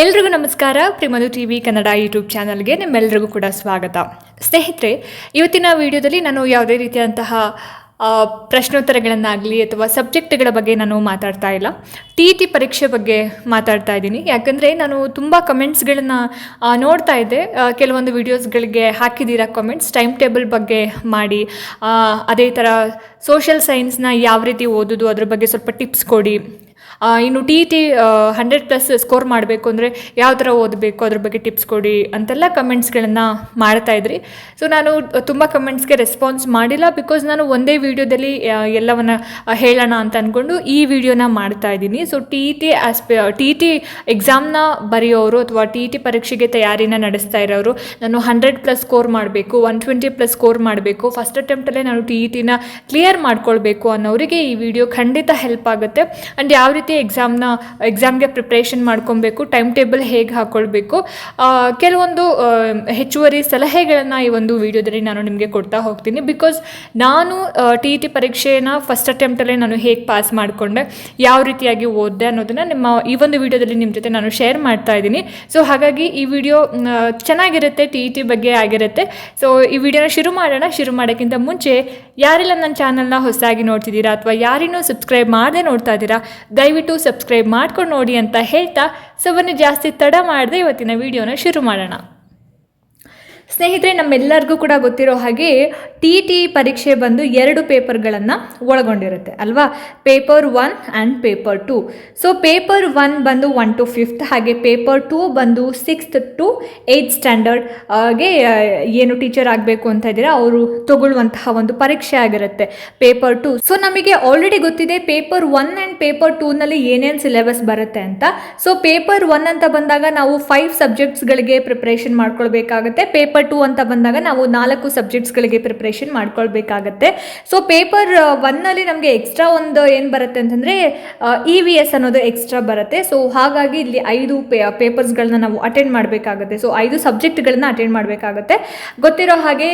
ಎಲ್ರಿಗೂ ನಮಸ್ಕಾರ. ಪ್ರಿಮದು ಟಿ ವಿ ಕನ್ನಡ ಯೂಟ್ಯೂಬ್ ಚಾನಲ್ಗೆ ನಿಮ್ಮೆಲ್ಲರಿಗೂ ಕೂಡ ಸ್ವಾಗತ. ಸ್ನೇಹಿತರೆ, ಇವತ್ತಿನ ವಿಡಿಯೋದಲ್ಲಿ ನಾನು ಯಾವುದೇ ರೀತಿಯಾದಂತಹ ಪ್ರಶ್ನೋತ್ತರಗಳನ್ನಾಗಲಿ ಅಥವಾ ಸಬ್ಜೆಕ್ಟ್ಗಳ ಬಗ್ಗೆ ನಾನು ಮಾತಾಡ್ತಾ ಇಲ್ಲ. ಟಿ ಇ ಟಿ ಪರೀಕ್ಷೆ ಬಗ್ಗೆ ಮಾತಾಡ್ತಾ ಇದ್ದೀನಿ. ಯಾಕಂದರೆ ನಾನು ತುಂಬ ಕಮೆಂಟ್ಸ್ಗಳನ್ನು ನೋಡ್ತಾ ಇದ್ದೆ. ಕೆಲವೊಂದು ವೀಡಿಯೋಸ್ಗಳಿಗೆ ಹಾಕಿದ್ದೀರಾ ಕಮೆಂಟ್ಸ್? ಟೈಮ್ ಟೇಬಲ್ ಬಗ್ಗೆ ಮಾಡಿ ಅದೇ ಥರ ಸೋಷಿಯಲ್ ಸೈನ್ಸ್ನ ಯಾವ ರೀತಿ ಓದೋದು, ಅದ್ರ ಬಗ್ಗೆ ಸ್ವಲ್ಪ ಟಿಪ್ಸ್ ಕೊಡಿ. ಇನ್ನು T T hundred plus score ಮಾಡಬೇಕು ಅಂದರೆ ಯಾವ ಥರ ಓದಬೇಕು? ಅದ್ರ ಬಗ್ಗೆ ಟಿಪ್ಸ್ ಕೊಡಿ ಅಂತೆಲ್ಲ ಕಮೆಂಟ್ಸ್ಗಳನ್ನು ಮಾಡ್ತಾ ಇದ್ರಿ. ಸೊ ನಾನು ತುಂಬ ಕಮೆಂಟ್ಸ್ಗೆ ರೆಸ್ಪಾನ್ಸ್ ಮಾಡಿಲ್ಲ ಬಿಕಾಸ್ ನಾನು ಒಂದೇ ವಿಡಿಯೋದಲ್ಲಿ ಎಲ್ಲವನ್ನು ಹೇಳೋಣ ಅಂತ ಅಂದ್ಕೊಂಡು ಈ ವಿಡಿಯೋನ ಮಾಡ್ತಾ ಇದ್ದೀನಿ. ಸೊ ಟಿ ಟಿ ಆಸ್ಪೆ ಟಿ ಟಿ ಎಕ್ಸಾಮ್ನ ಬರೆಯೋರು ಅಥವಾ ಟಿ ಟಿ ಪರೀಕ್ಷೆಗೆ ತಯಾರಿನ ನಡೆಸ್ತಾ ಇರೋರು, ನಾನು ಹಂಡ್ರೆಡ್ ಪ್ಲಸ್ ಸ್ಕೋರ್ ಮಾಡಬೇಕು ಒನ್ ಟ್ವೆಂಟಿ ಪ್ಲಸ್ ಸ್ಕೋರ್ ಮಾಡಬೇಕು. ಫಸ್ಟ್ ಅಟೆಂಪ್ಟಲ್ಲೇ ನಾನು ಟಿ ಇ ಟಿನ ಕ್ಲಿಯರ್ ಮಾಡ್ಕೊಳ್ಬೇಕು ಅನ್ನೋರಿಗೆ ಈ ವಿಡಿಯೋ ಖಂಡಿತ ಹೆಲ್ಪ್ ಆಗುತ್ತೆ. ಆ್ಯಂಡ್ ಯಾವ ರೀತಿ ಎಕ್ಸಾಮ್ನ ಎಕ್ಸಾಮ್ಗೆ ಪ್ರಿಪ್ರೇಷನ್ ಮಾಡ್ಕೊಬೇಕು ಟೈಮ್ ಟೇಬಲ್ ಹೇಗೆ ಹಾಕ್ಕೊಳ್ಬೇಕು ಕೆಲವೊಂದು ಹೆಚ್ಚುವರಿ ಸಲಹೆಗಳನ್ನು ಈ ಒಂದು ವಿಡಿಯೋದಲ್ಲಿ ನಾನು ನಿಮಗೆ ಕೊಡ್ತಾ ಹೋಗ್ತೀನಿ. ಬಿಕಾಸ್ ನಾನು ಟಿ ಇ ಟಿ ಪರೀಕ್ಷೆನ ಫಸ್ಟ್ ಅಟೆಂಪ್ಟಲ್ಲೇ ನಾನು ಹೇಗೆ ಪಾಸ್ ಮಾಡಿಕೊಂಡೆ, ಯಾವ ರೀತಿಯಾಗಿ ಓದಿದೆ ಅನ್ನೋದನ್ನು ನಿಮ್ಮ ಈ ಒಂದು ವಿಡಿಯೋದಲ್ಲಿ ನಿಮ್ಮ ಜೊತೆ ನಾನು ಶೇರ್ ಮಾಡ್ತಾ ಇದ್ದೀನಿ. ಸೊ ಹಾಗಾಗಿ ಈ ವಿಡಿಯೋ ಚೆನ್ನಾಗಿರುತ್ತೆ ಟಿ ಇ ಟಿ ಬಗ್ಗೆ ಆಗಿರುತ್ತೆ. ಸೊ ಈ ವಿಡಿಯೋನ ಶುರು ಮಾಡೋಣ. ಶುರು ಮಾಡೋಕ್ಕಿಂತ ಮುಂಚೆ, ಯಾರೆಲ್ಲ ನನ್ನ ಚಾನಲ್ನ ಹೊಸದಾಗಿ ನೋಡ್ತಿದ್ದೀರಾ ಅಥವಾ ಯಾರಿನ್ನೂ ಸಬ್ಸ್ಕ್ರೈಬ್ ಮಾಡದೆ ನೋಡ್ತಾ ಇದ್ದೀರಾ, ದಯವಿಟ್ಟು ಸಬ್ಸ್ಕ್ರೈಬ್ ಮಾಡ್ಕೊಂಡು ನೋಡಿ ಅಂತ ಹೇಳ್ತಾ ಸವನ್ನು ಜಾಸ್ತಿ ತಡ ಮಾಡದೆ ಇವತ್ತಿನ ವಿಡಿಯೋನ ಶುರು ಮಾಡೋಣ. ಸ್ನೇಹಿತರೆ, ನಮ್ಮೆಲ್ಲರಿಗೂ ಕೂಡ ಗೊತ್ತಿರೋ ಹಾಗೆ ಟಿ ಟಿ ಪರೀಕ್ಷೆ ಬಂದು ಎರಡು ಪೇಪರ್ಗಳನ್ನು ಒಳಗೊಂಡಿರುತ್ತೆ, ಅಲ್ವಾ? Paper one and paper two so paper one ಬಂದು ಒನ್ ಟು ಫಿಫ್ತ್ ಹಾಗೆ ಪೇಪರ್ ಟೂ ಬಂದು ಸಿಕ್ಸ್ತ್ ಟು ಏಯ್ತ್ ಸ್ಟ್ಯಾಂಡರ್ಡ್ ಹಾಗೆ ಏನು ಟೀಚರ್ ಆಗಬೇಕು ಅಂತ ಇದ್ದೀರಾ, ಅವರು ತಗೊಳ್ಳುವಂತಹ ಒಂದು ಪರೀಕ್ಷೆ ಆಗಿರುತ್ತೆ ಪೇಪರ್ ಟು ಸೊ ನಮಗೆ ಆಲ್ರೆಡಿ ಗೊತ್ತಿದೆ ಪೇಪರ್ ಒನ್ ಆ್ಯಂಡ್ ಪೇಪರ್ ಟೂನಲ್ಲಿ ಏನೇನು ಸಿಲೆಬಸ್ ಬರುತ್ತೆ ಅಂತ. ಸೊ ಪೇಪರ್ ಒನ್ ಅಂತ ಬಂದಾಗ ನಾವು ಫೈವ್ ಸಬ್ಜೆಕ್ಟ್ಸ್ಗಳಿಗೆ ಪ್ರಿಪ್ರೇಷನ್ ಮಾಡ್ಕೊಳ್ಬೇಕಾಗುತ್ತೆ ಪೇಪರ್ ಟು ಅಂತ ಬಂದಾಗ ನಾವು ನಾಲ್ಕು ಸಬ್ಜೆಕ್ಟ್ಸ್ಗಳಿಗೆ ಪ್ರಿಪ್ರೇಷನ್ ಮಾಡ್ಕೊಳ್ಬೇಕಾಗತ್ತೆ. ಸೊ ಪೇಪರ್ ಒನ್ನಲ್ಲಿ ನಮಗೆ ಎಕ್ಸ್ಟ್ರಾ ಒಂದು ಏನು ಬರುತ್ತೆ ಅಂತಂದರೆ ಇ ವಿ ಎಸ್ ಅನ್ನೋದು ಎಕ್ಸ್ಟ್ರಾ ಬರುತ್ತೆ. ಸೊ ಹಾಗಾಗಿ ಇಲ್ಲಿ ಐದು ಪೇ ಪೇಪರ್ಸ್ಗಳನ್ನ ನಾವು ಅಟೆಂಡ್ ಮಾಡಬೇಕಾಗುತ್ತೆ. ಸೊ ಐದು ಸಬ್ಜೆಕ್ಟ್ಗಳನ್ನ ಅಟೆಂಡ್ ಮಾಡಬೇಕಾಗತ್ತೆ. ಗೊತ್ತಿರೋ ಹಾಗೆ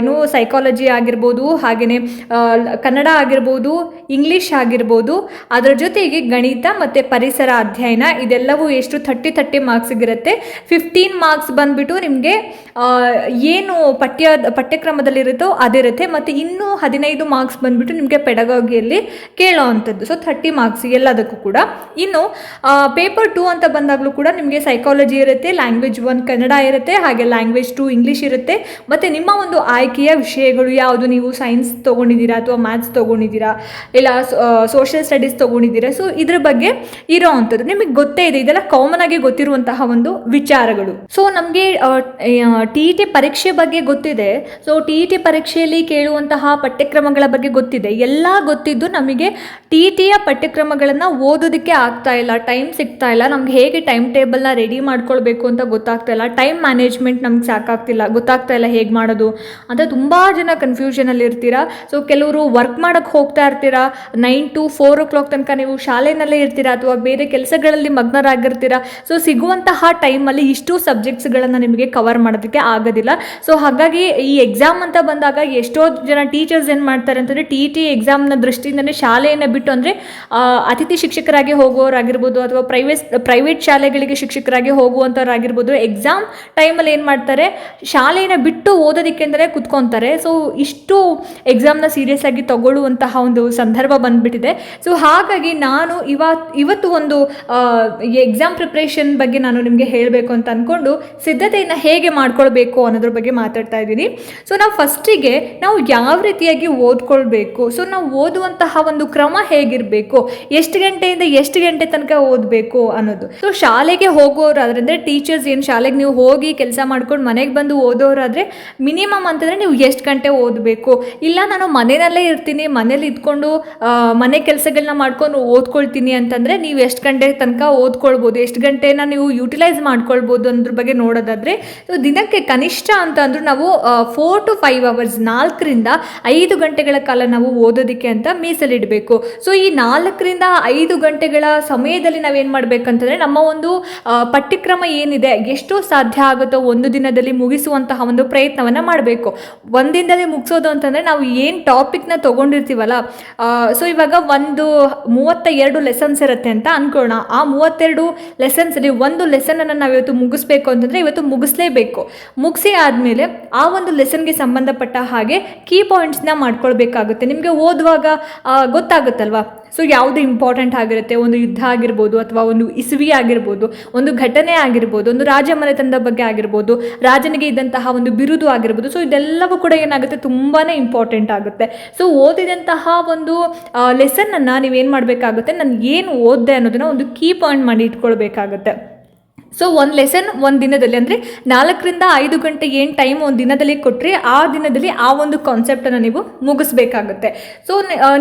ಏನು ಸೈಕಾಲಜಿ ಆಗಿರ್ಬೋದು ಹಾಗೆಯೇ ಕನ್ನಡ ಆಗಿರ್ಬೋದು ಇಂಗ್ಲೀಷ್ ಆಗಿರ್ಬೋದು, ಅದರ ಜೊತೆಗೆ ಗಣಿತ ಮತ್ತು ಪರಿಸರ ಅಧ್ಯಯನ, ಇದೆಲ್ಲವೂ ಎಷ್ಟು ಥರ್ಟಿ ಥರ್ಟಿ ಮಾರ್ಕ್ಸಿಗಿರುತ್ತೆ ಫಿಫ್ಟೀನ್ ಮಾರ್ಕ್ಸ್ ಬಂದುಬಿಟ್ಟು ನಿಮಗೆ ಏನು ಪಠ್ಯ, ಪಠ್ಯಕ್ರಮದಲ್ಲಿರುತ್ತೋ ಅದಿರುತ್ತೆ ಮತ್ತು ಇನ್ನೂ ಹದಿನೈದು ಮಾರ್ಕ್ಸ್ ಬಂದುಬಿಟ್ಟು ನಿಮಗೆ ಪೆಡಗಾಗಿಯಲ್ಲಿ ಕೇಳೋ ಅಂಥದ್ದು. ಸೊ ಥರ್ಟಿ ಮಾರ್ಕ್ಸ್ ಎಲ್ಲದಕ್ಕೂ ಕೂಡ. ಇನ್ನು ಪೇಪರ್ ಟೂ ಅಂತ ಬಂದಾಗಲೂ ಕೂಡ ನಿಮಗೆ ಸೈಕಾಲಜಿ ಇರುತ್ತೆ ಲ್ಯಾಂಗ್ವೇಜ್ ಒನ್ ಕನ್ನಡ ಇರುತ್ತೆ, ಹಾಗೆ ಲ್ಯಾಂಗ್ವೇಜ್ ಟು ಇಂಗ್ಲೀಷ್ ಇರುತ್ತೆ. ಮತ್ತು ನಿಮ್ಮ ಒಂದು ಆಯ್ಕೆಯ ವಿಷಯಗಳು ಯಾವುದು? ನೀವು ಸೈನ್ಸ್ ತೊಗೊಂಡಿದ್ದೀರಾ ಅಥವಾ ಮ್ಯಾಥ್ಸ್ ತೊಗೊಂಡಿದ್ದೀರಾ? ಇಲ್ಲ ಸೋಷಿಯಲ್ ಸ್ಟಡೀಸ್ ತೊಗೊಂಡಿದ್ದೀರಾ? ಸೊ ಇದ್ರ ಬಗ್ಗೆ ಇರೋ ಅಂಥದ್ದು. ನಿಮಗೆ ಗೊತ್ತೇ ಇದೆ, ಇದೆಲ್ಲ ಕಾಮನ್ ಆಗಿ ಗೊತ್ತಿರುವಂತಹ ಒಂದು ವಿಚಾರಗಳು. ಸೊ ನಮಗೆ ಟಿ ಟಿ ಪರೀಕ್ಷೆ ಬಗ್ಗೆ ಗೊತ್ತಿದೆ. ಸೊ ಟಿ ಇ ಟಿ ಪರೀಕ್ಷೆಯಲ್ಲಿ ಕೇಳುವಂತಹ ಪಠ್ಯಕ್ರಮಗಳ ಬಗ್ಗೆ ಗೊತ್ತಿದೆ. ಎಲ್ಲ ಗೊತ್ತಿದ್ದು ನಮಗೆ ಟಿ ಇ ಟಿಯ ಪಠ್ಯಕ್ರಮಗಳನ್ನು ಓದೋದಕ್ಕೆ ಆಗ್ತಾ ಇಲ್ಲ ಟೈಮ್ ಸಿಗ್ತಾ ಇಲ್ಲ. ನಮ್ಗೆ ಹೇಗೆ ಟೈಮ್ ಟೇಬಲ್ನ ರೆಡಿ ಮಾಡ್ಕೊಳ್ಬೇಕು ಅಂತ ಗೊತ್ತಾಗ್ತಾ ಇಲ್ಲ. ಟೈಮ್ ಮ್ಯಾನೇಜ್ಮೆಂಟ್ ನಮ್ಗೆ ಸಾಕಾಗ್ತಿಲ್ಲ, ಗೊತ್ತಾಗ್ತಾ ಇಲ್ಲ ಹೇಗೆ ಮಾಡೋದು ಅಂತ ತುಂಬ ಜನ ಕನ್ಫ್ಯೂಷನಲ್ಲಿ ಇರ್ತೀರಾ. ಸೊ ಕೆಲವರು ವರ್ಕ್ ಮಾಡೋಕ್ಕೆ ಹೋಗ್ತಾ ಇರ್ತೀರಾ. Nine to four o'clock ತನಕ ನೀವು ಶಾಲೆನಲ್ಲೇ ಇರ್ತೀರಾ ಅಥವಾ ಬೇರೆ ಕೆಲಸಗಳಲ್ಲಿ ಮಗ್ನರಾಗಿರ್ತೀರಾ. ಸೊ ಸಿಗುವಂತಹ ಟೈಮಲ್ಲಿ ಇಷ್ಟು ಸಬ್ಜೆಕ್ಟ್ಸ್ಗಳನ್ನು ನಿಮಗೆ ಕವರ್ ಮಾಡೋದಕ್ಕೆ ಆಗೋದಿಲ್ಲ. ಸೊ ಹಾಗಾಗಿ ಈ ಎಕ್ಸಾಮ್ ಅಂತ ಬಂದಾಗ ಎಷ್ಟೋ ಜನ ಟೀಚರ್ಸ್ ಏನು ಮಾಡ್ತಾರೆ ಅಂತಂದರೆ ಟಿ ಟಿ ಎಕ್ಸಾಮ್ನ ದೃಷ್ಟಿಯಿಂದಲೇ ಶಾಲೆಯನ್ನು ಬಿಟ್ಟು ಅಂದರೆ ಅತಿಥಿ ಶಿಕ್ಷಕರಾಗಿ ಹೋಗುವವರಾಗಿರ್ಬೋದು ಅಥವಾ ಪ್ರೈವೇಟ್ ಪ್ರೈವೇಟ್ ಶಾಲೆಗಳಿಗೆ ಶಿಕ್ಷಕರಾಗಿ ಹೋಗುವಂಥವ್ರಾಗಿರ್ಬೋದು ಎಕ್ಸಾಮ್ ಟೈಮಲ್ಲಿ ಏನು ಮಾಡ್ತಾರೆ, ಶಾಲೆಯನ್ನು ಬಿಟ್ಟು ಓದೋದಕ್ಕೆ ಅಂದರೆ ಕುತ್ಕೊತಾರೆ. ಸೊ ಇಷ್ಟು ಎಕ್ಸಾಮ್ನ ಸೀರಿಯಸ್ ಆಗಿ ತಗೊಳ್ಳುವಂತಹ ಒಂದು ಸಂದರ್ಭ ಬಂದ್ಬಿಟ್ಟಿದೆ. ಸೊ ಹಾಗಾಗಿ ನಾನು ಇವತ್ತು ಇವತ್ತು ಒಂದು ಎಕ್ಸಾಮ್ ಪ್ರಿಪ್ರೇಷನ್ ಬಗ್ಗೆ ನಾನು ನಿಮಗೆ ಹೇಳಬೇಕು ಅಂತ ಅಂದ್ಕೊಂಡು ಸಿದ್ಧತೆಯನ್ನು ಹೇಗೆ ಮಾಡ್ಕೊಳ್ಬೇಕು ಅನ್ನೋದ್ರ ಬಗ್ಗೆ ಮಾತಾಡ್ತಾ ಇದ್ದೀನಿ. ಸೊ ನಾವು ಫಸ್ಟಿಗೆ ನಾವು ಯಾವ ರೀತಿಯಾಗಿ ಓದ್ಕೊಳ್ಬೇಕು? ಸೊ ನಾವು ಓದುವಂತಹ ಒಂದು ಕ್ರಮ ಹೇಗಿರಬೇಕು? ಎಷ್ಟು ಗಂಟೆಯಿಂದ ಎಷ್ಟು ಗಂಟೆ ತನಕ ಓದಬೇಕು ಅನ್ನೋದು. ಸೊ ಶಾಲೆಗೆ ಹೋಗೋರಾದ್ರೆ ಆದ್ರೆ ಟೀಚರ್ಸ್ ಏನು ಶಾಲೆಗೆ ನೀವು ಹೋಗಿ ಕೆಲಸ ಮಾಡ್ಕೊಂಡು ಮನೆಗೆ ಬಂದು ಓದೋರಾದರೆ ಮಿನಿಮಮ್ ಅಂತಂದರೆ ನೀವು ಎಷ್ಟು ಗಂಟೆ ಓದಬೇಕು? ಇಲ್ಲ ನಾನು ಮನೆಯಲ್ಲೇ ಇರ್ತೀನಿ, ಮನೇಲಿ ಇದ್ಕೊಂಡು ಮನೆ ಕೆಲಸಗಳನ್ನ ಮಾಡ್ಕೊಂಡು ಓದ್ಕೊಳ್ತೀನಿ ಅಂತಂದರೆ ನೀವು ಎಷ್ಟು ಗಂಟೆ ತನಕ ಓದ್ಕೊಳ್ಬೋದು? ಎಷ್ಟು ಗಂಟೆನ ನೀವು ಯುಟಿಲೈಸ್ ಮಾಡ್ಕೊಳ್ಬೋದು ಅನ್ನೋದ್ರ ಬಗ್ಗೆ ನೋಡೋದಾದರೆ ಸೊ ದಿನಕ್ಕೆ ಕನಿಷ್ಠ ಕನಿಷ್ಠ ಅಂತ ನಾವು ಫೋರ್ ಟು ಫೈವ್ ಅವರ್ಸ್ ನಾಲ್ಕರಿಂದ ಐದು ಗಂಟೆಗಳ ಕಾಲ ನಾವು ಓದೋದಕ್ಕೆ ಅಂತ ಮೀಸಲಿಡಬೇಕು. ಸೊ ಈ ನಾಲ್ಕರಿಂದ ಐದು ಗಂಟೆಗಳ ಸಮಯದಲ್ಲಿ ನಾವೇನು ಮಾಡಬೇಕಂತಂದರೆ ನಮ್ಮ ಒಂದು ಪಠ್ಯಕ್ರಮ ಏನಿದೆ, ಎಷ್ಟು ಸಾಧ್ಯ ಆಗುತ್ತೋ ಒಂದು ದಿನದಲ್ಲಿ ಮುಗಿಸುವಂತಹ ಒಂದು ಪ್ರಯತ್ನವನ್ನು ಮಾಡಬೇಕು. ಒಂದಿನದಲ್ಲಿ ಮುಗಿಸೋದು ಅಂತಂದರೆ ನಾವು ಏನು ಟಾಪಿಕ್ನ ತೊಗೊಂಡಿರ್ತೀವಲ್ಲ ಸೊ ಇವಾಗ ಒಂದು ಮೂವತ್ತ ಎರಡು ಲೆಸನ್ಸ್ ಇರುತ್ತೆ ಅಂತ ಅನ್ಕೋಣ ಆ ಮೂವತ್ತೆರಡು ಲೆಸನ್ಸಲ್ಲಿ ಒಂದು ಲೆಸನನ್ನು ನಾವು ಇವತ್ತು ಮುಗಿಸ್ಬೇಕು ಅಂತಂದರೆ ಇವತ್ತು ಮುಗಿಸ್ಲೇಬೇಕು. ಮುಗಿಸಿ ಆದಮೇಲೆ ಆ ಒಂದು ಲೆಸನ್ಗೆ ಸಂಬಂಧಪಟ್ಟ ಹಾಗೆ ಕೀ ಪಾಯಿಂಟ್ಸ್ನ ಮಾಡ್ಕೊಳ್ಬೇಕಾಗುತ್ತೆ. ನಿಮಗೆ ಓದುವಾಗ ಗೊತ್ತಾಗುತ್ತಲ್ವಾ? ಸೊ ಯಾವುದು ಇಂಪಾರ್ಟೆಂಟ್ ಆಗಿರುತ್ತೆ? ಒಂದು ಯುದ್ಧ ಆಗಿರ್ಬೋದು ಅಥವಾ ಒಂದು ಇಸುವಿ ಆಗಿರ್ಬೋದು, ಒಂದು ಘಟನೆ ಆಗಿರ್ಬೋದು, ಒಂದು ರಾಜ ಮನೆತನದ ಬಗ್ಗೆ ಆಗಿರ್ಬೋದು, ರಾಜನಿಗೆ ಇದ್ದಂತಹ ಒಂದು ಬಿರುದು ಆಗಿರ್ಬೋದು. ಸೊ ಇದೆಲ್ಲವೂ ಕೂಡ ಏನಾಗುತ್ತೆ? ತುಂಬಾ ಇಂಪಾರ್ಟೆಂಟ್ ಆಗುತ್ತೆ. ಸೊ ಓದಿದಂತಹ ಒಂದು ಲೆಸನ್ನನ್ನು ನೀವೇನು ಮಾಡಬೇಕಾಗುತ್ತೆ? ನಾನು ಏನು ಓದಿದೆ ಅನ್ನೋದನ್ನು ಒಂದು ಕೀ ಪಾಯಿಂಟ್ ಮಾಡಿ ಇಟ್ಕೊಳ್ಬೇಕಾಗುತ್ತೆ. ಸೊ ಒಂದು ಲೆಸನ್ ಒಂದು ದಿನದಲ್ಲಿ ಅಂದರೆ ನಾಲ್ಕರಿಂದ ಐದು ಗಂಟೆ ಏನು ಟೈಮ್ ಒಂದು ದಿನದಲ್ಲಿ ಕೊಟ್ಟರೆ ಆ ದಿನದಲ್ಲಿ ಆ ಒಂದು ಕಾನ್ಸೆಪ್ಟನ್ನು ನೀವು ಮುಗಿಸ್ಬೇಕಾಗುತ್ತೆ. ಸೊ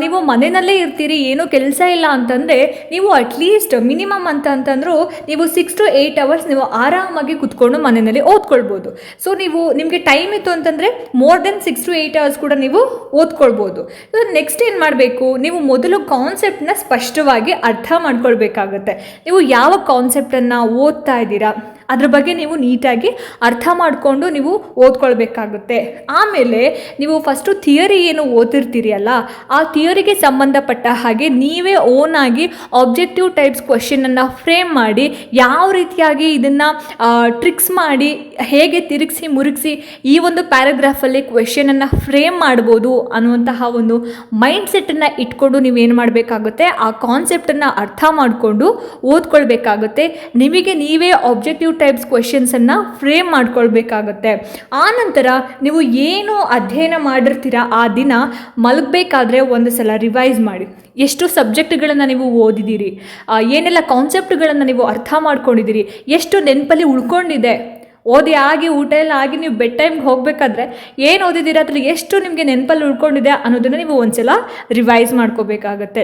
ನೀವು ಮನೆಯಲ್ಲೇ ಇರ್ತೀರಿ, ಏನೂ ಕೆಲಸ ಇಲ್ಲ ಅಂತಂದರೆ ನೀವು ಅಟ್ಲೀಸ್ಟ್ ಮಿನಿಮಮ್ ಅಂತ ಅಂತಂದರೂ ನೀವು ಸಿಕ್ಸ್ ಟು ಏಯ್ಟ್ ಅವರ್ಸ್ ನೀವು ಆರಾಮಾಗಿ ಕುತ್ಕೊಂಡು ಮನೆಯಲ್ಲಿ ಓದ್ಕೊಳ್ಬೋದು. ಸೊ ನೀವು ನಿಮಗೆ ಟೈಮ್ ಇತ್ತು ಅಂತಂದರೆ more than six to eight hours ಕೂಡ ನೀವು ಓದ್ಕೊಳ್ಬೋದು. ಸೊ ನೆಕ್ಸ್ಟ್ ಏನು ಮಾಡಬೇಕು? ನೀವು ಮೊದಲು ಕಾನ್ಸೆಪ್ಟನ್ನ ಸ್ಪಷ್ಟವಾಗಿ ಅರ್ಥ ಮಾಡ್ಕೊಳ್ಬೇಕಾಗುತ್ತೆ. ನೀವು ಯಾವ ಕಾನ್ಸೆಪ್ಟನ್ನು ಓದ್ತಾ ಇದ್ದೀರಾ ಅದ್ರ ಬಗ್ಗೆ ನೀವು ನೀಟಾಗಿ ಅರ್ಥ ಮಾಡಿಕೊಂಡು ನೀವು ಓದ್ಕೊಳ್ಬೇಕಾಗುತ್ತೆ. ಆಮೇಲೆ ನೀವು ಫಸ್ಟು ಥಿಯರಿ ಏನು ಓದಿರ್ತೀರಿ ಅಲ್ಲ, ಆ ಥಿಯರಿಗೆ ಸಂಬಂಧಪಟ್ಟ ಹಾಗೆ ನೀವೇ ಓನ್ ಆಗಿ ಆಬ್ಜೆಕ್ಟಿವ್ ಟೈಪ್ಸ್ ಕ್ವಶನನ್ನು ಫ್ರೇಮ್ ಮಾಡಿ ಯಾವ ರೀತಿಯಾಗಿ ಇದನ್ನು ಟ್ರಿಕ್ಸ್ ಮಾಡಿ ಹೇಗೆ ತಿರುಗಿಸಿ ಮುರುಗಿಸಿ ಈ ಒಂದು ಪ್ಯಾರಾಗ್ರಾಫಲ್ಲಿ ಕ್ವೆಶನನ್ನು ಫ್ರೇಮ್ ಮಾಡ್ಬೋದು ಅನ್ನುವಂತಹ ಒಂದು ಮೈಂಡ್ ಸೆಟ್ಟನ್ನು ಇಟ್ಕೊಂಡು ನೀವೇನು ಮಾಡಬೇಕಾಗುತ್ತೆ, ಆ ಕಾನ್ಸೆಪ್ಟನ್ನು ಅರ್ಥ ಮಾಡಿಕೊಂಡು ಓದ್ಕೊಳ್ಬೇಕಾಗುತ್ತೆ. ನಿಮಗೆ ನೀವೇ ಆಬ್ಜೆಕ್ಟಿವ್ ಟೈಪ್ಸ್ ಕ್ವೆಶನ್ಸನ್ನು ಫ್ರೇಮ್ ಮಾಡ್ಕೊಳ್ಬೇಕಾಗತ್ತೆ. ಆ ನಂತರ ನೀವು ಏನು ಅಧ್ಯಯನ ಮಾಡಿರ್ತೀರ ಆ ದಿನ ಮಲಗಬೇಕಾದ್ರೆ ಒಂದು ಸಲ ರಿವೈಸ್ ಮಾಡಿ. ಎಷ್ಟು ಸಬ್ಜೆಕ್ಟ್ಗಳನ್ನು ನೀವು ಓದಿದ್ದೀರಿ? ಏನೆಲ್ಲ ಕಾನ್ಸೆಪ್ಟ್ಗಳನ್ನು ನೀವು ಅರ್ಥ ಮಾಡ್ಕೊಂಡಿದ್ದೀರಿ? ಎಷ್ಟು ನೆನಪಲ್ಲಿ ಉಳ್ಕೊಂಡಿದೆ? ಓದಿ ಆಗಿ ಊಟ ಎಲ್ಲ ಆಗಿ ನೀವು ಬೆಡ್ ಟೈಮ್ಗೆ ಹೋಗಬೇಕಾದ್ರೆ ಏನು ಓದಿದ್ದೀರ? ಅದ್ರಲ್ಲಿ ಎಷ್ಟು ನಿಮಗೆ ನೆನಪಲ್ಲಿ ಉಳ್ಕೊಂಡಿದೆ ಅನ್ನೋದನ್ನು ನೀವು ಒಂದ್ಸಲ ರಿವೈಸ್ ಮಾಡ್ಕೋಬೇಕಾಗತ್ತೆ.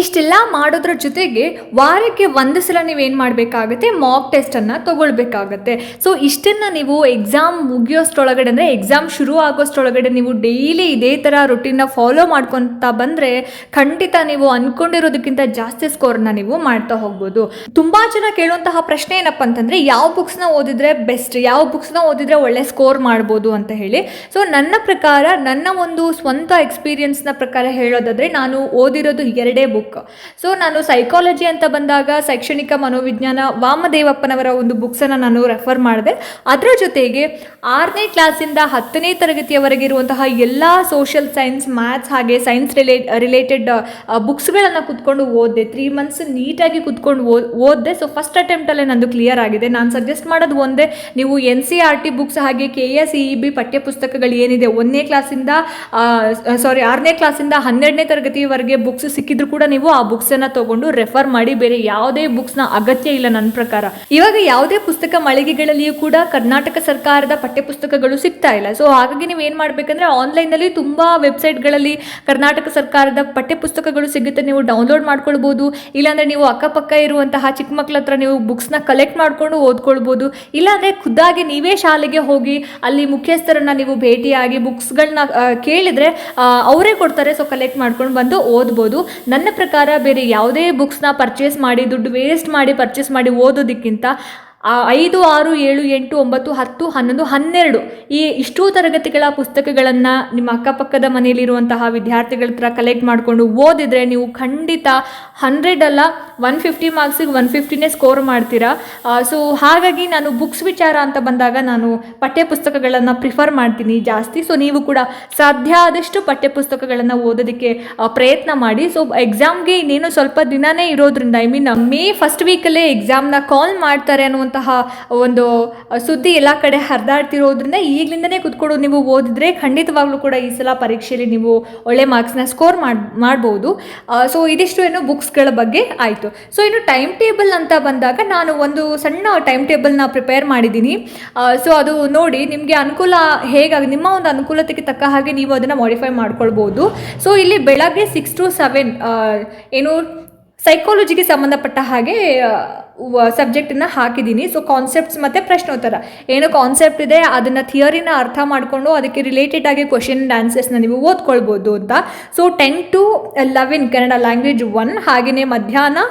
ಇಷ್ಟೆಲ್ಲ ಮಾಡೋದ್ರ ಜೊತೆಗೆ ವಾರಕ್ಕೆ ಒಂದು ಸಲ ನೀವೇನು ಮಾಡಬೇಕಾಗುತ್ತೆ? ಮಾಕ್ ಟೆಸ್ಟನ್ನು ತೊಗೊಳ್ಬೇಕಾಗತ್ತೆ. ಸೊ ಇಷ್ಟನ್ನು ನೀವು ಎಕ್ಸಾಮ್ ಮುಗಿಯೋಷ್ಟ್ರೊಳಗಡೆ ಅಂದರೆ ಎಕ್ಸಾಮ್ ಶುರು ಆಗೋಷ್ಟ್ರೊಳಗಡೆ ನೀವು ಡೈಲಿ ಇದೇ ಥರ ರೊಟೀನ್ನ ಫಾಲೋ ಮಾಡ್ಕೊತಾ ಬಂದರೆ ಖಂಡಿತ ನೀವು ಅಂದ್ಕೊಂಡಿರೋದಕ್ಕಿಂತ ಜಾಸ್ತಿ ಸ್ಕೋರ್ನ ನೀವು ಮಾಡ್ತಾ ಹೋಗ್ಬೋದು. ತುಂಬ ಜನ ಕೇಳುವಂತಹ ಪ್ರಶ್ನೆ ಏನಪ್ಪ ಅಂತಂದರೆ, ಯಾವ ಬುಕ್ಸ್ನ ಓದಿದ್ರೆ ಬೆಸ್ಟ್ ಯಾವ ಬುಕ್ಸ್ನ ಓದಿದ್ರೆ ಒಳ್ಳೆ ಸ್ಕೋರ್ ಮಾಡ್ಬೋದು ಅಂತ ಹೇಳಿ. ಸೊ ನನ್ನ ಪ್ರಕಾರ, ನನ್ನ ಒಂದು ಸ್ವಂತ ಎಕ್ಸ್ಪೀರಿಯನ್ಸ್ನ ಪ್ರಕಾರ ಹೇಳೋದಾದರೆ ನಾನು ಓದಿರೋದು ಎರಡೇ ಬುಕ್ ಸೊ ನಾನು ಸೈಕಾಲಜಿ ಅಂತ ಬಂದಾಗ ಶೈಕ್ಷಣಿಕ ಮನೋವಿಜ್ಞಾನ ವಾಮದೇವಪ್ಪನವರ ಒಂದು ಬುಕ್ಸನ್ನು ನಾನು ರೆಫರ್ ಮಾಡಿದೆ. ಅದರ ಜೊತೆಗೆ ಆರನೇ ಕ್ಲಾಸಿಂದ ಹತ್ತನೇ ತರಗತಿಯವರೆಗೆ ಇರುವಂತಹ ಎಲ್ಲ ಸೋಷಿಯಲ್ ಸೈನ್ಸ್ ಮ್ಯಾಥ್ಸ್ ಹಾಗೆ ಸೈನ್ಸ್ ರಿಲೇ ರಿಲೇಟೆಡ್ ಬುಕ್ಸ್ಗಳನ್ನು ಕುತ್ಕೊಂಡು ಓದಿದೆ. ತ್ರೀ ಮಂತ್ಸ್ ನೀಟಾಗಿ ಕುತ್ಕೊಂಡು ಓದ್ ಓದಿದೆ. ಸೊ ಫಸ್ಟ್ ಅಟೆಂಪ್ಟಲ್ಲೇ ನಂದು ಕ್ಲಿಯರ್ ಆಗಿದೆ. ನಾನು ಸಜೆಸ್ಟ್ ಮಾಡೋದು ಒಂದೇ, ನೀವು N C R T books ಹಾಗೆ ಕೆ ಎಸ್ ಇ ಬಿ ಪಠ್ಯಪುಸ್ತಕಗಳು ಏನಿದೆ, ಒಂದನೇ ಕ್ಲಾಸಿಂದ ಸಾರಿ ಆರನೇ ಕ್ಲಾಸಿಂದ ಹನ್ನೆರಡನೇ ತರಗತಿವರೆಗೆ ಬುಕ್ಸ್ ಸಿಕ್ಕಿದ್ರು ಕೂಡ ನೀವು ಆ ಬುಕ್ಸನ್ನು ತಗೊಂಡು ರೆಫರ್ ಮಾಡಿ ಬೇರೆ ಯಾವುದೇ ಬುಕ್ಸ್ನ ಅಗತ್ಯ ಇಲ್ಲ ನನ್ನ ಪ್ರಕಾರ. ಇವಾಗ ಯಾವುದೇ ಪುಸ್ತಕ ಮಳಿಗೆಗಳಲ್ಲಿಯೂ ಕೂಡ ಕರ್ನಾಟಕ ಸರ್ಕಾರದ ಪಠ್ಯಪುಸ್ತಕಗಳು ಸಿಗ್ತಾ ಇಲ್ಲ. ಸೊ ಹಾಗಾಗಿ ನೀವು ಏನು ಮಾಡಬೇಕಂದ್ರೆ ಆನ್ಲೈನಲ್ಲಿ ತುಂಬ ವೆಬ್ಸೈಟ್ಗಳಲ್ಲಿ ಕರ್ನಾಟಕ ಸರ್ಕಾರದ ಪಠ್ಯಪುಸ್ತಕಗಳು ಸಿಗುತ್ತೆ, ನೀವು ಡೌನ್ಲೋಡ್ ಮಾಡ್ಕೊಳ್ಬೋದು. ಇಲ್ಲಾಂದರೆ ನೀವು ಅಕ್ಕಪಕ್ಕ ಇರುವಂತಹ ಚಿಕ್ಕ ಮಕ್ಕಳ ಹತ್ರ ನೀವು ಬುಕ್ಸ್ನ ಕಲೆಕ್ಟ್ ಮಾಡಿಕೊಂಡು ಓದ್ಕೊಳ್ಬೋದು. ಇಲ್ಲಾಂದರೆ ಖುದ್ದಾಗಿ ನೀವೇ ಶಾಲೆಗೆ ಹೋಗಿ ಅಲ್ಲಿ ಮುಖ್ಯಸ್ಥರನ್ನ ನೀವು ಭೇಟಿಯಾಗಿ ಬುಕ್ಸ್ಗಳನ್ನ ಕೇಳಿದರೆ ಅವರೇ ಕೊಡ್ತಾರೆ. ಸೊ ಕಲೆಕ್ಟ್ ಮಾಡ್ಕೊಂಡು ಬಂದು ಓದ್ಬೋದು. ನನ್ನ ಪ್ರಕಾರ ಬೇರೆ ಯಾವುದೇ ಬುಕ್ಸ್ನ ಪರ್ಚೇಸ್ ಮಾಡಿ, ದುಡ್ಡು ವೇಸ್ಟ್ ಮಾಡಿ ಪರ್ಚೇಸ್ ಮಾಡಿ ಓದೋದಕ್ಕಿಂತ ಐದು, ಆರು, ಏಳು, ಎಂಟು, ಒಂಬತ್ತು, ಹತ್ತು, ಹನ್ನೊಂದು, ಹನ್ನೆರಡು ಈ ಇಷ್ಟೂ ತರಗತಿಗಳ ಪುಸ್ತಕಗಳನ್ನು ನಿಮ್ಮ ಅಕ್ಕಪಕ್ಕದ ಮನೆಯಲ್ಲಿರುವಂತಹ ವಿದ್ಯಾರ್ಥಿಗಳ ಹತ್ರ ಕಲೆಕ್ಟ್ ಮಾಡಿಕೊಂಡು ಓದಿದರೆ ನೀವು ಖಂಡಿತ ಹಂಡ್ರೆಡ್ ಅಲ್ಲ ಒನ್ ಫಿಫ್ಟಿ ಮಾರ್ಕ್ಸಿಗೆ ಒನ್ ಫಿಫ್ಟಿನೇ ಸ್ಕೋರ್ ಮಾಡ್ತೀರಾ. ಸೊ ಹಾಗಾಗಿ ನಾನು ಬುಕ್ಸ್ ವಿಚಾರ ಅಂತ ಬಂದಾಗ ನಾನು ಪಠ್ಯಪುಸ್ತಕಗಳನ್ನು ಪ್ರಿಫರ್ ಮಾಡ್ತೀನಿ ಜಾಸ್ತಿ. ಸೊ ನೀವು ಕೂಡ ಸಾಧ್ಯ ಆದಷ್ಟು ಪಠ್ಯಪುಸ್ತಕಗಳನ್ನು ಓದೋದಕ್ಕೆ ಪ್ರಯತ್ನ ಮಾಡಿ. ಸೊ ಎಕ್ಸಾಮ್ಗೆ ಇನ್ನೇನು ಸ್ವಲ್ಪ ದಿನನೇ ಇರೋದ್ರಿಂದ ಐ ಮೀನ್ ಮೇ ಫಸ್ಟ್ ವೀಕಲ್ಲೇ ಎಕ್ಸಾಮ್ನ ಕಾಲ್ ಮಾಡ್ತಾರೆ ಅನ್ನುವಂತಹ ಒಂದು ಸುದ್ದಿ ಎಲ್ಲ ಕಡೆ ಹರಿದಾಡ್ತಿರೋದ್ರಿಂದ ಈಗಲಿಂದನೇ ಕುತ್ಕೊಂಡು ನೀವು ಓದಿದ್ರೆ ಖಂಡಿತವಾಗ್ಲೂ ಕೂಡ ಈ ಸಲ ಪರೀಕ್ಷೆಯಲ್ಲಿ ನೀವು ಒಳ್ಳೆ ಮಾರ್ಕ್ಸ್ನ ಸ್ಕೋರ್ ಮಾಡಿ, ಮಾಡ್ಬೋದು. ಸೊ ಇದಿಷ್ಟು ಏನು ಬುಕ್ಸ್ಗಳ ಬಗ್ಗೆ ಆಯಿತು. ಸೊ ಇನ್ನು ಟೈಮ್ ಟೇಬಲ್ ಅಂತ ಬಂದಾಗ ನಾನು ಒಂದು ಸಣ್ಣ ಟೈಮ್ ಟೇಬಲ್ನ ಪ್ರಿಪೇರ್ ಮಾಡಿದ್ದೀನಿ. ಸೊ ಅದು ನೋಡಿ ನಿಮಗೆ ಅನುಕೂಲ ಹೇಗಾಗಿ, ನಿಮ್ಮ ಒಂದು ಅನುಕೂಲತೆಗೆ ತಕ್ಕ ಹಾಗೆ ನೀವು ಅದನ್ನು ಮಾಡಿಫೈ ಮಾಡ್ಕೊಳ್ಬೋದು. ಸೊ ಇಲ್ಲಿ ಬೆಳಗ್ಗೆ ಸಿಕ್ಸ್ ಟು ಸೆವೆನ್ ಏನು ಸೈಕಾಲಜಿಗೆ ಸಂಬಂಧಪಟ್ಟ ಹಾಗೆ ಸಬ್ಜೆಕ್ಟನ್ನು ಹಾಕಿದ್ದೀನಿ ಸೊ ಕಾನ್ಸೆಪ್ಟ್ಸ್ ಮತ್ತು ಪ್ರಶ್ನೋತ್ತರ. ಏನು ಕಾನ್ಸೆಪ್ಟ್ ಇದೆ, ಅದನ್ನು ಥಿಯರಿನ ಅರ್ಥ ಮಾಡಿಕೊಂಡು ಅದಕ್ಕೆ ರಿಲೇಟೆಡ್ ಆಗಿ ಕ್ವಶನ್ ಆ್ಯಂಡ್ ಆನ್ಸರ್ಸ್ನ ನೀವು ಓದ್ಕೊಳ್ಬೋದು ಅಂತ. So ten to eleven Kannada language one ಹಾಗೆಯೇ ಮಧ್ಯಾಹ್ನ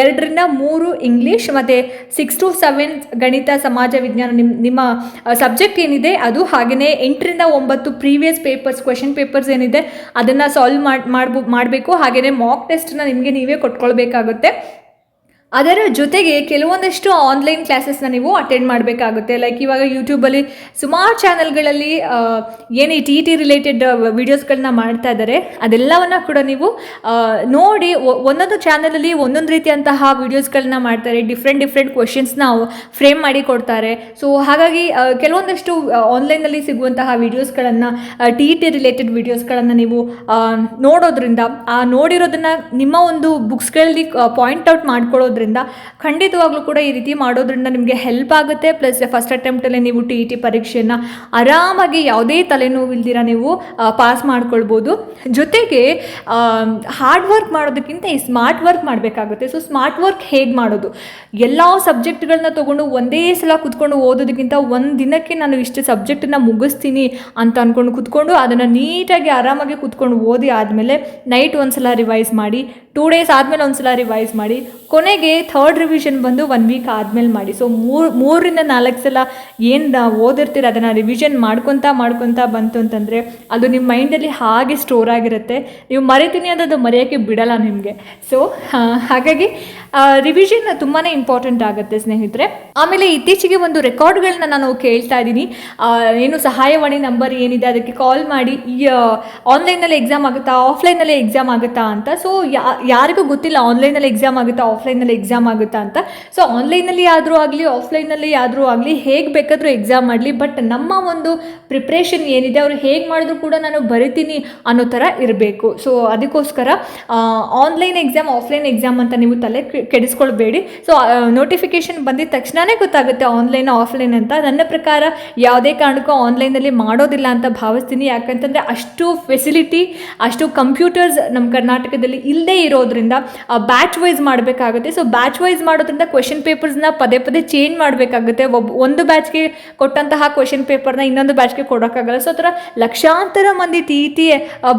ಎರಡರಿಂದ ಮೂರು ಇಂಗ್ಲೀಷ್ ಮತ್ತು ಸಿಕ್ಸ್ ಟು ಸೆವೆನ್ ಗಣಿತ, ಸಮಾಜ ವಿಜ್ಞಾನ ನಿಮ್ಮ ನಿಮ್ಮ ಸಬ್ಜೆಕ್ಟ್ ಏನಿದೆ ಅದು ಹಾಗೆಯೇ ಎಂಟರಿಂದ ಒಂಬತ್ತು ಪ್ರೀವಿಯಸ್ ಪೇಪರ್ಸ್ ಕ್ವೆಶನ್ ಪೇಪರ್ಸ್ ಏನಿದೆ ಅದನ್ನು ಸಾಲ್ವ್ ಮಾಡಿ, ಮಾಡ್ಬೋ, ಮಾಡಬೇಕು. ಹಾಗೆಯೇ ಮಾಕ್ ಟೆಸ್ಟ್ನ ನಿಮಗೆ ನೀವೇ ಕೊಟ್ಕೊಳ್ಬೇಕಾಗುತ್ತೆ. ಅದರ ಜೊತೆಗೆ ಕೆಲವೊಂದಷ್ಟು ಆನ್ಲೈನ್ ಕ್ಲಾಸಸ್ನ ನೀವು ಅಟೆಂಡ್ ಮಾಡಬೇಕಾಗುತ್ತೆ. ಲೈಕ್ ಇವಾಗ ಯೂಟ್ಯೂಬಲ್ಲಿ ಸುಮಾರು ಚಾನಲ್ಗಳಲ್ಲಿ ಏನು ಈ ಟಿ ಟಿ ರಿಲೇಟೆಡ್ ವೀಡಿಯೋಸ್ಗಳನ್ನ ಮಾಡ್ತಾ ಇದ್ದಾರೆ ಅದೆಲ್ಲವನ್ನ ಕೂಡ ನೀವು ನೋಡಿ ಒಂದೊಂದು ಚಾನಲಲ್ಲಿ ಒಂದೊಂದು ರೀತಿಯಂತಹ ವೀಡಿಯೋಸ್ಗಳನ್ನ ಮಾಡ್ತಾರೆ. ಡಿಫ್ರೆಂಟ್ ಡಿಫ್ರೆಂಟ್ ಕ್ವಶನ್ಸ್ನ ಫ್ರೇಮ್ ಮಾಡಿ ಕೊಡ್ತಾರೆ. ಸೊ ಹಾಗಾಗಿ ಕೆಲವೊಂದಷ್ಟು ಆನ್ಲೈನಲ್ಲಿ ಸಿಗುವಂತಹ ವೀಡಿಯೋಸ್ಗಳನ್ನು ಟಿ ಟಿ ರಿಲೇಟೆಡ್ ವೀಡಿಯೋಸ್ಗಳನ್ನು ನೀವು ನೋಡೋದ್ರಿಂದ, ಆ, ನೋಡಿರೋದನ್ನ ನಿಮ್ಮ ಒಂದು ಬುಕ್ಸ್ಗಳಲ್ಲಿ ಪಾಯಿಂಟ್ ಔಟ್ ಮಾಡ್ಕೊಳ್ಳೋದ್ರಿಂದ ಖಂಡಿತವಾಗ್ಲೂ ಕೂಡ ಈ ರೀತಿ ಮಾಡೋದ್ರಿಂದ ನಿಮಗೆ ಹೆಲ್ಪ್ ಆಗುತ್ತೆ. ಪ್ಲಸ್ ಫಸ್ಟ್ ಅಟೆಂಪ್ಟಲ್ಲಿ ನೀವು ಟಿ ಇ ಟಿ ಪರೀಕ್ಷೆಯನ್ನು ಆರಾಮಾಗಿ ಯಾವುದೇ ತಲೆನೋವಿಲ್ದಿರ ನೀವು ಪಾಸ್ ಮಾಡ್ಕೊಳ್ಬೋದು. ಜೊತೆಗೆ ಹಾರ್ಡ್ ವರ್ಕ್ ಮಾಡೋದಕ್ಕಿಂತ ಈ ಸ್ಮಾರ್ಟ್ ವರ್ಕ್ ಮಾಡಬೇಕಾಗುತ್ತೆ. ಸೊ ಸ್ಮಾರ್ಟ್ ವರ್ಕ್ ಹೇಗೆ ಮಾಡೋದು? ಎಲ್ಲ ಸಬ್ಜೆಕ್ಟ್ಗಳನ್ನ ತೊಗೊಂಡು ಒಂದೇ ಸಲ ಕುತ್ಕೊಂಡು ಓದೋದಕ್ಕಿಂತ ಒಂದು ದಿನಕ್ಕೆ ನಾನು ಇಷ್ಟು ಸಬ್ಜೆಕ್ಟನ್ನ ಮುಗಿಸ್ತೀನಿ ಅಂತ ಅಂದ್ಕೊಂಡು ಕುತ್ಕೊಂಡು ಅದನ್ನು ನೀಟಾಗಿ ಆರಾಮಾಗಿ ಕುತ್ಕೊಂಡು ಓದಿ ಆದಮೇಲೆ ನೈಟ್ ಒಂದು ಸಲ ರಿವೈಸ್ ಮಾಡಿ ಟೂ ಡೇಸ್ ಆದಮೇಲೆ ಒಂದ್ಸಲ ರಿವೈಸ್ ಮಾಡಿ, ಕೊನೆಗೆ ಥರ್ಡ್ ರಿವಿಷನ್ ಬಂದು ಒನ್ ವೀಕ್ ಆದಮೇಲೆ ಮಾಡಿ. ಸೊ ಮೂರು, ಮೂರರಿಂದ ನಾಲ್ಕು ಸಲ ಏನು ಓದಿರ್ತೀರ, ಅದನ್ನು ರಿವಿಷನ್ ಮಾಡ್ಕೊತಾ ಮಾಡ್ಕೊತಾ ಬಂತು ಅಂತಂದರೆ, ಅದು ನಿಮ್ಮ ಮೈಂಡಲ್ಲಿ ಹಾಗೆ ಸ್ಟೋರ್ ಆಗಿರುತ್ತೆ. ನೀವು ಮರಿತೀನಿ ಅಂತ ಅದು ಮರೆಯೋಕ್ಕೆ ಬಿಡಲ್ಲ ನಿಮಗೆ. ಸೊ ಹಾಗಾಗಿ ರಿವಿಷನ್ ತುಂಬಾ ಇಂಪಾರ್ಟೆಂಟ್ ಆಗುತ್ತೆ ಸ್ನೇಹಿತರೆ. ಆಮೇಲೆ ಇತ್ತೀಚೆಗೆ ಒಂದು ರೆಕಾರ್ಡ್ಗಳನ್ನ ನಾನು ಕೇಳ್ತಾ ಇದ್ದೀನಿ. ಏನು ಸಹಾಯವಾಣಿ ನಂಬರ್ ಏನಿದೆ, ಅದಕ್ಕೆ ಕಾಲ್ ಮಾಡಿ. ಈ ಆನ್ಲೈನಲ್ಲಿ ಎಕ್ಸಾಮ್ ಆಗುತ್ತಾ ಆಫ್ಲೈನಲ್ಲಿ ಎಕ್ಸಾಮ್ ಆಗುತ್ತಾ ಅಂತ. ಸೊ ಯಾರಿಗೂ ಗೊತ್ತಿಲ್ಲ ಆನ್ಲೈನಲ್ಲಿ ಎಕ್ಸಾಮ್ ಆಗುತ್ತಾ ಆಫ್ಲೈನಲ್ಲಿ ಎಕ್ಸಾಮ್ ಆಗುತ್ತಾ ಅಂತ. ಸೊ ಆನ್ಲೈನಲ್ಲಿ ಆದರೂ ಆಗಲಿ ಆಫ್ಲೈನಲ್ಲಿ ಆದರೂ ಆಗಲಿ, ಹೇಗೆ ಬೇಕಾದರೂ ಎಕ್ಸಾಮ್ ಮಾಡಲಿ. ಬಟ್ ನಮ್ಮ ಒಂದು ಪ್ರಿಪ್ರೇಷನ್ ಏನಿದೆ, ಅವರು ಹೇಗೆ ಮಾಡಿದ್ರು ಕೂಡ ನಾನು ಬರಿತೀನಿ ಅನ್ನೋ ಥರ ಇರಬೇಕು. ಸೊ ಅದಕ್ಕೋಸ್ಕರ ಆನ್ಲೈನ್ ಎಕ್ಸಾಮ್ ಆಫ್ಲೈನ್ ಎಕ್ಸಾಮ್ ಅಂತ ನೀವು ತಲೆ ಕೆಡಿಸ್ಕೊಳ್ಬೇಡಿ. ಸೊ ನೋಟಿಫಿಕೇಶನ್ ಬಂದಿದ ತಕ್ಷಣವೇ ಗೊತ್ತಾಗುತ್ತೆ ಆನ್ಲೈನ್ ಆಫ್ಲೈನ್ ಅಂತ. ನನ್ನ ಪ್ರಕಾರ ಯಾವುದೇ ಕಾರಣಕ್ಕೂ ಆನ್ಲೈನಲ್ಲಿ ಮಾಡೋದಿಲ್ಲ ಅಂತ ಭಾವಿಸ್ತೀನಿ. ಯಾಕಂತಂದರೆ ಅಷ್ಟು ಫೆಸಿಲಿಟಿ ಅಷ್ಟು ಕಂಪ್ಯೂಟರ್ಸ್ ನಮ್ಮ ಕರ್ನಾಟಕದಲ್ಲಿ ಇಲ್ಲದೇ ಇರೋದ್ರಿಂದ ಬ್ಯಾಚ್ ವೈಸ್ ಮಾಡಬೇಕಾಗುತ್ತೆ. ಸೊ ಬ್ಯಾಚ್ ವೈಸ್ ಮಾಡೋದ್ರಿಂದ ಕ್ವೆಶನ್ ಪೇಪರ್ಸ್ನ ಪದೇ ಪದೇ ಚೇಂಜ್ ಮಾಡಬೇಕಾಗುತ್ತೆ. ಒಬ್ಬ ಒಂದು ಬ್ಯಾಚ್ಗೆ ಕೊಟ್ಟಂತಹ ಕ್ವೆಶನ್ ಪೇಪರ್ನ ಇನ್ನೊಂದು ಬ್ಯಾಚ್ಗೆ ಕೊಡೋಕ್ಕಾಗಲ್ಲ. ಸೊ ಥರ ಲಕ್ಷಾಂತರ ಮಂದಿ ಟಿ ಟಿ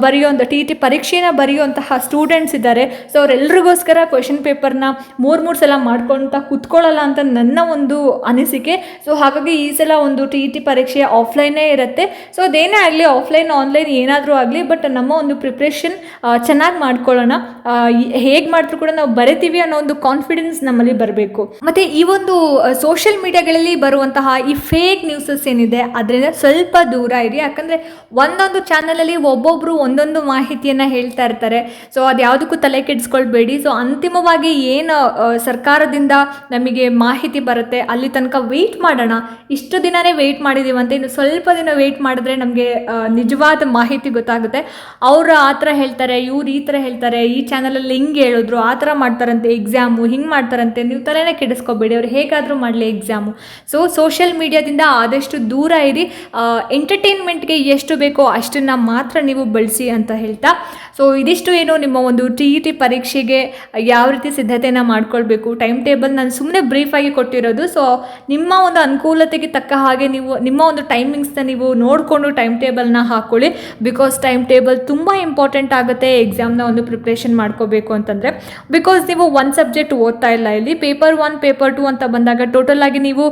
ಬರೆಯುವಂಥ ಟಿ ಟಿ ಪರೀಕ್ಷೆನ ಬರೆಯುವಂತಹ ಸ್ಟೂಡೆಂಟ್ಸ್ ಇದ್ದಾರೆ. ಸೊ ಅವರೆಲ್ಲರಿಗೋಸ್ಕರ ಕ್ವೆಶನ್ ಪೇಪರ್ನ ಮೂರು ಮೂರು ಸಲ ಮಾಡ್ಕೊಳ್ತಾ ಕುತ್ಕೊಳ್ಳಲ್ಲ ಅಂತ ನನ್ನ ಒಂದು ಅನಿಸಿಕೆ. ಸೊ ಹಾಗಾಗಿ ಈ ಸಲ ಒಂದು ಟಿ ಟಿ ಪರೀಕ್ಷೆ ಆಫ್ಲೈನೇ ಇರುತ್ತೆ. ಸೊ ಅದೇನೇ ಆಗಲಿ ಆಫ್ಲೈನ್ ಆನ್ಲೈನ್ ಏನಾದರೂ ಆಗಲಿ ಬಟ್ ನಮ್ಮ ಒಂದು ಪ್ರಿಪ್ರೇಷನ್ ಚೆನ್ನಾಗಿ ಮಾಡ್ಕೊಳ್ಳೋಣ. ಹೇಗೆ ಮಾಡಿದ್ರು ಕೂಡ ನಾವು ಬರಿತೀವಿ ಅನ್ನೋ ಒಂದು ಕಾನ್ಫಿಡೆನ್ಸ್ ನಮ್ಮಲ್ಲಿ ಬರಬೇಕು. ಮತ್ತು ಈ ಒಂದು ಸೋಷಿಯಲ್ ಮೀಡಿಯಾಗಳಲ್ಲಿ ಬರುವಂತಹ ಈ ಫೇಕ್ ನ್ಯೂಸಸ್ ಏನಿದೆ, ಅದರಿಂದ ಸ್ವಲ್ಪ ದೂರ ಇರಿ. ಯಾಕಂದರೆ ಒಂದೊಂದು ಚಾನಲಲ್ಲಿ ಒಬ್ಬೊಬ್ಬರು ಒಂದೊಂದು ಮಾಹಿತಿಯನ್ನು ಹೇಳ್ತಾ ಇರ್ತಾರೆ. ಸೊ ಅದು ಯಾವುದಕ್ಕೂ ತಲೆ ಕೆಡಿಸ್ಕೊಳ್ಬೇಡಿ. ಸೊ ಅಂತಿಮವಾಗಿ ಏನು ಸರ್ಕಾರದಿಂದ ನಮಗೆ ಮಾಹಿತಿ ಬರುತ್ತೆ, ಅಲ್ಲಿ ತನಕ ವೆಯ್ಟ್ ಮಾಡೋಣ. ಇಷ್ಟು ದಿನನೇ ವೆಯ್ಟ್ ಮಾಡಿದ್ದೀವಂತೆ ಇನ್ನು ಸ್ವಲ್ಪ ದಿನ ವೆಯ್ಟ್ ಮಾಡಿದ್ರೆ ನಮಗೆ ನಿಜವಾದ ಮಾಹಿತಿ ಗೊತ್ತಾಗುತ್ತೆ. ಅವರು ಆ ಥರ ಹೇಳ್ತಾರೆ, ಇವ್ರು ಈ ಥರ ಹೇಳ್ತಾರೆ, ಈ ಚಾನಲಲ್ಲಿ ಹಿಂಗೆ ಹೇಳಿದ್ರು, ಆ ಥರ ಮಾಡ್ತಾರಂತೆ ಎಕ್ಸಾಮು ಹಿಂಗೆ ಮಾಡ್ತಾರಂತೆ ನೀವು ತಲೆನೇ ಕೆಡಿಸ್ಕೋಬೇಡಿ, ಅವ್ರು ಹೇಗಾದರೂ ಮಾಡಲಿ ಎಕ್ಸಾಮು ಸೊ ಸೋಷಿಯಲ್ ಮೀಡಿಯಾದಿಂದ ಆದಷ್ಟು ದೂರ ಇರಿ. ಎಂಟರ್ಟೈನ್ಮೆಂಟ್ಗೆ ಎಷ್ಟು ಬೇಕೋ ಅಷ್ಟನ್ನು ಮಾತ್ರ ನೀವು ಬಳಸಿ ಅಂತ ಹೇಳ್ತಾ. ಸೊ ಇದಿಷ್ಟು ಏನು ನಿಮ್ಮ ಒಂದು ಟಿ ಇ ಟಿ ಪರೀಕ್ಷೆಗೆ ಯಾವ ರೀತಿ ಸಿದ್ಧತೆನ ಮಾಡ್ಕೊಳ್ಬೇಕು. ಟೈಮ್ ಟೇಬಲ್ ನಾನು ಸುಮ್ಮನೆ ಬ್ರೀಫಾಗಿ ಕೊಟ್ಟಿರೋದು. ಸೊ ನಿಮ್ಮ ಒಂದು ಅನುಕೂಲತೆಗೆ ತಕ್ಕ ಹಾಗೆ ನೀವು, ನಿಮ್ಮ ಒಂದು ಟೈಮಿಂಗ್ಸ್ನ ನೀವು ನೋಡಿಕೊಂಡು ಟೈಮ್ ಟೇಬಲ್ನ ಹಾಕ್ಕೊಳ್ಳಿ ಬಿಕಾಸ್ ಟೈಮ್ ಟೇಬಲ್ ತುಂಬ ಇಂಪಾರ್ಟೆಂಟ್ ಆಗುತ್ತೆ ಎಕ್ಸಾಮ್ನ ಒಂದು ಪ್ರಿಪ್ರೇಷನ್ ಮಾಡ್ಕೋಬೇಕು ಅಂತಂದರೆ ಬಿಕಾಸ್ ನೀವು ಒಂದು ಸಬ್ಜೆಕ್ಟ್ ಓದ್ತಾ ಇಲ್ಲ ಇಲ್ಲಿ ಪೇಪರ್ ಒನ್ ಪೇಪರ್ ಟು ಅಂತ ಬಂದಾಗ ಟೋಟಲ್ ಆಗಿ ನೀವು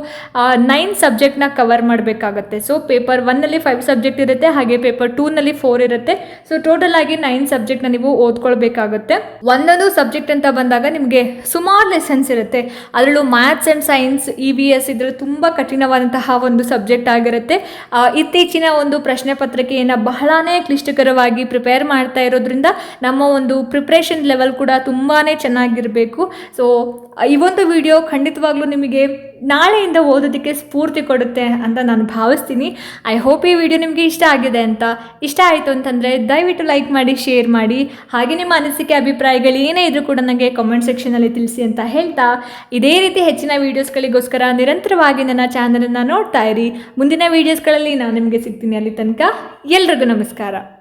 ನೈನ್ ಸಬ್ಜೆಕ್ಟ್ನ ಕವರ್ ಮಾಡಬೇಕಾಗತ್ತೆ. ಸೊ ಪೇಪರ್ ಒನ್ನಲ್ಲಿ ಫೈವ್ ಸಬ್ಜೆಕ್ಟ್ ಇರುತ್ತೆ, ಹಾಗೆ ಪೇಪರ್ ಟೂನಲ್ಲಿ ಫೋರ್ ಇರುತ್ತೆ. ಸೊ ಟೋಟಲ್ ಆಗಿ ನೈನ್ ಸಬ್ಜೆಕ್ಟ್ನ ನೀವು ಓದ್ಕೊಳ್ಬೇಕಾಗುತ್ತೆ. ಒಂದೊಂದು ಸಬ್ಜೆಕ್ಟ್ ಅಂತ ಬಂದಾಗ ನಿಮಗೆ ಸುಮಾರು ಲೆಸನ್ಸ್ ಇರುತ್ತೆ. ಅದರಲ್ಲೂ maths and science E V S ಇದ್ರೆ ತುಂಬ ಕಠಿಣವಾದಂತಹ ಒಂದು ಸಬ್ಜೆಕ್ಟ್ ಆಗಿರುತ್ತೆ. ಇತ್ತೀಚಿನ ಒಂದು ಪ್ರಶ್ನೆ ಪತ್ರಿಕೆಯನ್ನು ಬಹಳನೇ ಕ್ಲಿಷ್ಟಕರವಾಗಿ ಪ್ರಿಪೇರ್ ಮಾಡ್ತಾ ಇರೋದ್ರಿಂದ ನಮ್ಮ ಒಂದು ಪ್ರಿಪ್ರೇಷನ್ ಲೆವೆಲ್ ಕೂಡ ತುಂಬಾ ಚೆನ್ನಾಗಿರಬೇಕು. ಸೊ ಈ ಒಂದು ವಿಡಿಯೋ ಖಂಡಿತವಾಗ್ಲೂ ನಿಮಗೆ ನಾಳೆಯಿಂದ ಓದೋದಕ್ಕೆ ಸ್ಫೂರ್ತಿ ಕೊಡುತ್ತೆ ಅಂತ ನಾನು ಭಾವಿಸ್ತೀನಿ. ಐ ಹೋಪ್ ಈ ವಿಡಿಯೋ ನಿಮಗೆ ಇಷ್ಟ ಆಗಿದೆ ಅಂತ. ಇಷ್ಟ ಆಯಿತು ಅಂತಂದರೆ ದಯವಿಟ್ಟು ಲೈಕ್ ಮಾಡಿ ಶೇರ್ ಮಾಡಿ. ಹಾಗೆ ನಿಮ್ಮ ಅನಿಸಿಕೆ, ಅಭಿಪ್ರಾಯಗಳು ಏನೇ ಇದ್ರೂ ಕೂಡ ನನಗೆ ಕಾಮೆಂಟ್ ಸೆಕ್ಷನಲ್ಲಿ ತಿಳಿಸಿ ಅಂತ ಹೇಳ್ತಾ. ಇದೇ ರೀತಿ ಹೆಚ್ಚಿನ ವೀಡಿಯೋಸ್ಗಳಿಗೋಸ್ಕರ ನಿರಂತರವಾಗಿ ನನ್ನ ಚಾನಲನ್ನು ನೋಡ್ತಾ ಇರಿ. ಮುಂದಿನ ವೀಡಿಯೋಸ್ಗಳಲ್ಲಿ ನಾನು ನಿಮಗೆ ಸಿಗ್ತೀನಿ ಅಲ್ಲಿ ತನಕ. ಎಲ್ರಿಗೂ ನಮಸ್ಕಾರ.